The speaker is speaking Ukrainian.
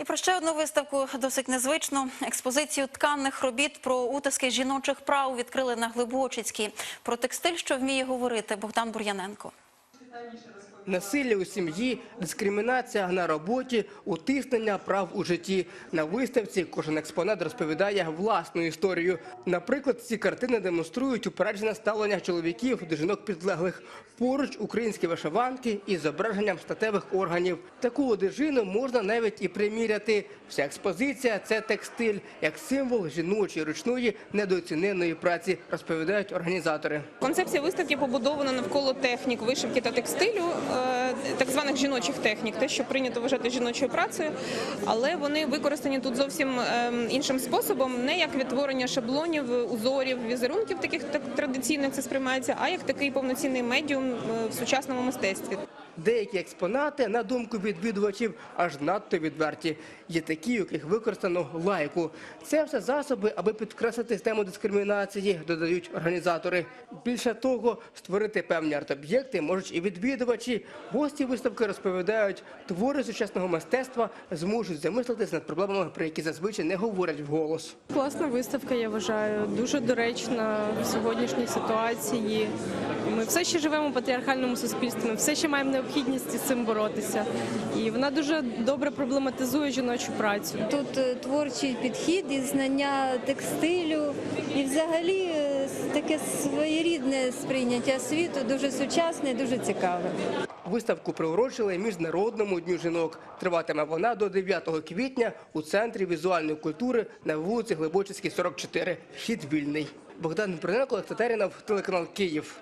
І про ще одну виставку досить незвичну. Експозицію тканних робіт про утиски жіночих прав відкрили на Глибочицькій. Про текстиль, що вміє говорити Богдан Бур'яненко. Насилля у сім'ї, дискримінація на роботі, утиснення прав у житті. На виставці кожен експонат розповідає власну історію. Наприклад, ці картини демонструють упереджене ставлення чоловіків до жінок підлеглих. Поруч українські вишиванки із зображенням статевих органів. Таку одежину можна навіть і приміряти. Вся експозиція це текстиль, як символ жіночої ручної недооціненої праці, розповідають організатори. Концепція виставки побудована навколо технік вишивки та текстилю, так званих жіночих технік, те, що прийнято вважати жіночою працею, але вони використані тут зовсім е, іншим способом, не як відтворення шаблонів, узорів, візерунків, таких так традиційних це сприймається, а як такий повноцінний медіум е, в сучасному мистецтві. Деякі експонати, на думку відвідувачів, аж надто відверті. Є такі, у яких використано лайку. Це все засоби, аби підкреслити тему дискримінації, додають організатори. Більше того, створити певні арт-об'єкти можуть і відвідувачі. Гості виставки розповідають, твори сучасного мистецтва зможуть замислитись над проблемами, про які зазвичай не говорять вголос. Класна виставка, я вважаю, дуже доречна в сьогоднішній ситуації. Ми все ще живемо в патріархальному суспільстві, ми все ще маємо необхідність з цим боротися. І вона дуже добре проблематизує жіночу працю. Тут е, творчий підхід і знання текстилю, і взагалі е, таке своєрідне сприйняття світу, дуже сучасне, дуже цікаве. Виставку приурочили Міжнародному дню жінок. Триватиме вона до 9 квітня у центрі візуальної культури на вулиці Глибочицькій, 44. Вхід вільний. Богдан Бриненко, Олег Татарінов, телеканал Київ.